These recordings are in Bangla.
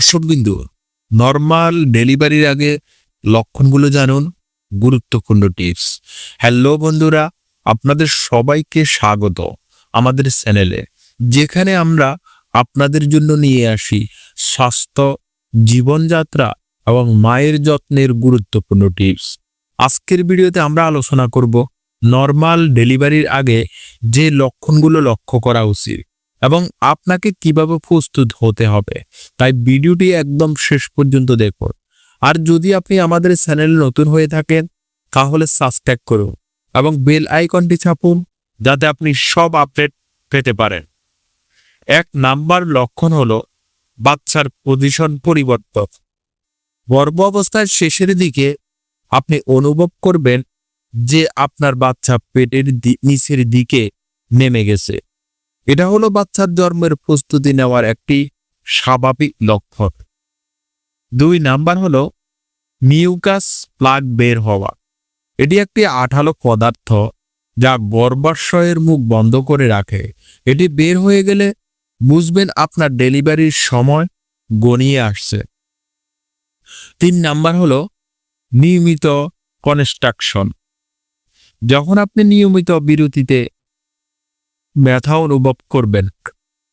দর্শকবিন্দু নর্মাল ডেলিভারির আগে লক্ষণগুলো জানুন, গুরুত্বপূর্ণ টিপস হ্যালো বন্ধুরা, আপনাদের সবাইকে স্বাগত আমাদের চ্যানেলে যেখানে আমরা আপনাদের জন্য নিয়ে আসি স্বাস্থ্য, জীবনযাত্রা এবং মায়ের যত্নের গুরুত্বপূর্ণ টিপস আজকের ভিডিওতে আমরা আলোচনা করব নর্মাল ডেলিভারির আগে যে লক্ষণগুলো লক্ষ্য করা উচিত। এবং আপনাকে কীভাবে প্রস্তুত হতে হবে। তাই ভিডিওটি একদম শেষ পর্যন্ত দেখুন। আর যদি আপনি আমাদের চ্যানেলে নতুন হয়ে থাকেন, তাহলে সাবস্ক্রাইব করুন এবং বেল আইকনটি ছাপুন যাতে আপনি সব আপডেট পেতে পারেন। এক নাম্বার লক্ষণ হলো বাচ্চার পজিশন পরিবর্তন। গর্ভ অবস্থার শেষের দিকে আপনি অনুভব করবেন যে আপনার বাচ্চা পেটের নিচের দিকে নেমে গেছে। এটা হলো বাচ্চার জন্মের প্রস্তুতি নেওয়ার একটি স্বাভাবিক লক্ষণ। দুই নাম্বার হলো মিউকাস প্লাগ বের হওয়া। এটি একটি আঠালো পদার্থ যা গর্ভাশয়ের মুখ বন্ধ করে রাখে। এটি বের হয়ে গেলে বুঝবেন আপনার ডেলিভারির সময় গনিয়ে আসছে। তিন নাম্বার হলো নিয়মিত কনস্ট্রাকশন। যখন আপনি নিয়মিত বিরতিতে ব্যথা অনুভব করবেন।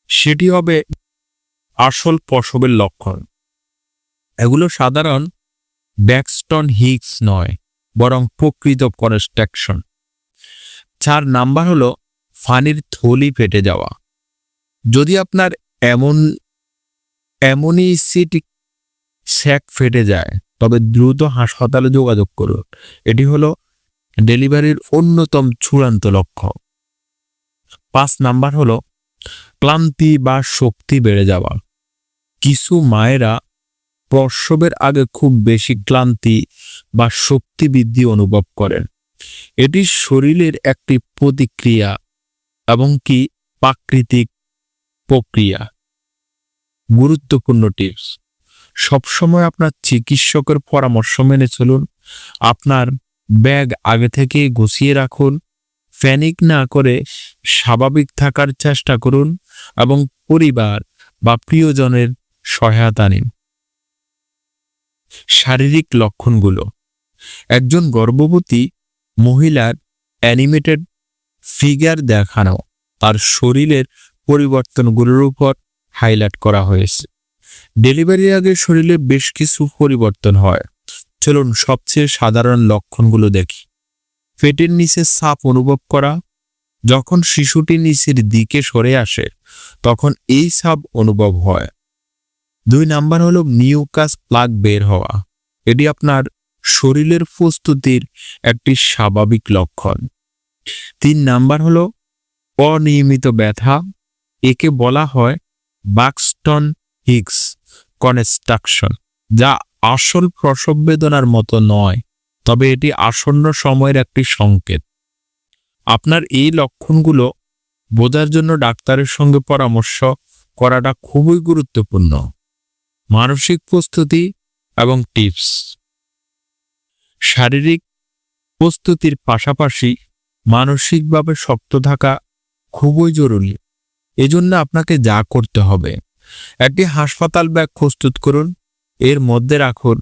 সেটি হবে আসল প্রসবের লক্ষণ। এগুলো সাধারণ ব্যাকস্টন হিক্স নয়, বরং প্রকৃত কনস্ট্রাকশন। চার নাম্বার হলো ফানির থলি ফেটে যাওয়া। যদি আপনার এমন, এমনই সিটি স্যাক ফেটে যায়, তবে দ্রুত হাসপাতালে যোগাযোগ করুন। এটি হলো ডেলিভারির অন্যতম চূড়ান্ত লক্ষ্য পাঁচ নাম্বার হলো, ক্লান্তি বা শক্তি বেড়ে যাওয়া। কিছু মায়েরা প্রসবের আগে খুব বেশি ক্লান্তি বা শক্তি বৃদ্ধি অনুভব করেন। এটি শরীরের একটি প্রতিক্রিয়া এবং কি প্রাকৃতিক প্রক্রিয়া। গুরুত্বপূর্ণ টিপস। সবসময় আপনার চিকিৎসকের পরামর্শ মেনে চলুন। আপনার ব্যাগ আগে থেকে গুছিয়ে রাখুন। প্যানিক না করে স্বাভাবিক থাকার চেষ্টা করুন এবং পরিবার বা প্রিয়জনের সহায়তা নিন। শারীরিক লক্ষণগুলো। একজন গর্ভবতী মহিলার অ্যানিমেটেড ফিগার দেখানো, তার শরীরের পরিবর্তনগুলোর উপর হাইলাইট করা হয়েছে। ডেলিভারির আগে শরীরে বেশ কিছু পরিবর্তন হয়। চলুন সবচেয়ে সাধারণ লক্ষণগুলো দেখি। পেটের নিচে সাপ অনুভব করা। যখন শিশুটি নিচের দিকে সরে আসে, তখন এই সাপ অনুভব হয়। দুই নাম্বার হলো মিউকাস প্লাগ বের হওয়া। এটি আপনার শরীরের প্রস্তুতির একটি স্বাভাবিক লক্ষণ। তিন নাম্বার হলো অনিয়মিত ব্যথা। একে বলা হয় বাক্সটন হিক্স কনস্ট্রাকশন, যা আসল প্রসব বেদনার মতো নয়। তবে এটি আসন্ন সময়ের একটি সংকেত। আপনার এই লক্ষণগুলো বোঝার জন্য ডাক্তারের সঙ্গে পরামর্শ করাটা খুবই গুরুত্বপূর্ণ। মানসিক প্রস্তুতি এবং টিপস। শারীরিক প্রস্তুতির পাশাপাশি মানসিকভাবে শক্ত থাকা খুবই জরুরি। এজন্য আপনাকে যা করতে হবে, একটি হাসপাতাল ব্যাগ প্রস্তুত করুন। এর মধ্যে রাখুন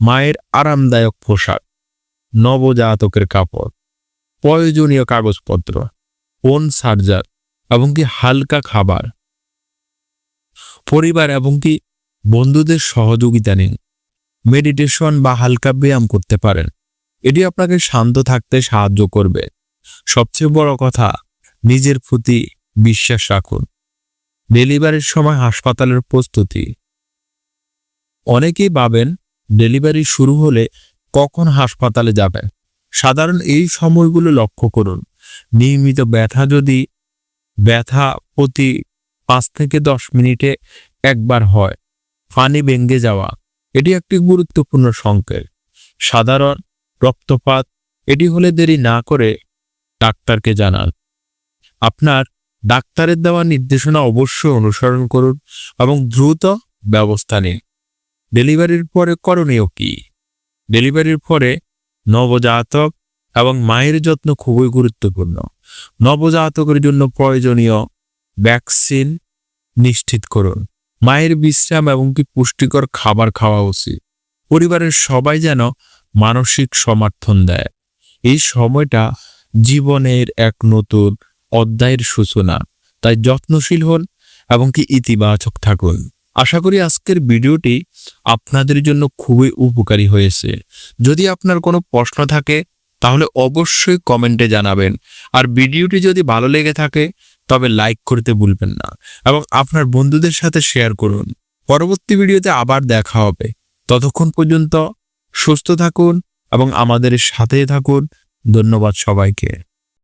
মায়ের আরামদায়ক পোশাক। নবজাতকের কাপড়, প্রয়োজনীয় কাগজপত্র ফোন চার্জার এবং কি হালকা খাবার। পরিবার এবং কি বন্ধুদের সহযোগিতা নিন। মেডিটেশন বা হালকা ব্যায়াম করতে পারেন। এটি আপনাকে শান্ত থাকতে সাহায্য করবে। সবচেয়ে বড় কথা, নিজের প্রতি বিশ্বাস রাখুন। ডেলিভারির সময় হাসপাতালের প্রস্তুতি। অনেকেই ভাবেন, ডেলিভারি শুরু হলে কখন হাসপাতালে যাবেন সাধারণ এই সময়গুলো লক্ষ্য করুন। নিয়মিত ব্যথা যদি, ব্যথা প্রতি পাঁচ থেকে দশ মিনিটে একবার হয়, পানি ভেঙে যাওয়া, এটি একটি গুরুত্বপূর্ণ সংকেত। সাধারণ রক্তপাত, এটি হলে দেরি না করে ডাক্তারকে জানান। আপনার ডাক্তারের দেওয়া নির্দেশনা অবশ্যই অনুসরণ করুন এবং দ্রুত ব্যবস্থা নিন। ডেলিভারির পরে করণীয় কি? ডেলিভারির পরে নবজাতক এবং মায়ের যত্ন খুবই গুরুত্বপূর্ণ। নবজাতকের জন্য প্রয়োজনীয় ভ্যাকসিন নিশ্চিত করুন। মায়ের বিশ্রাম এবং কি পুষ্টিকর খাবার খাওয়া উচিত। পরিবারের সবাই যেন মানসিক সমর্থন দেয়। এই সময়টা জীবনের এক নতুন অধ্যায়ের সূচনা। তাই যত্নশীল হন এবং কি ইতিবাচক থাকুন। আশা করি আজকের ভিডিওটি আপনাদের জন্য খুবই উপকারী হয়েছে। যদি আপনার কোনো প্রশ্ন থাকে, তাহলে অবশ্যই কমেন্টে জানাবেন। আর ভিডিওটি যদি ভালো লেগে থাকে, তবে লাইক করতে ভুলবেন না এবং আপনার বন্ধুদের সাথে শেয়ার করুন। পরবর্তী ভিডিওতে আবার দেখা হবে। ততক্ষণ পর্যন্ত সুস্থ থাকুন এবং আমাদের সাথে থাকুন। ধন্যবাদ সবাইকে।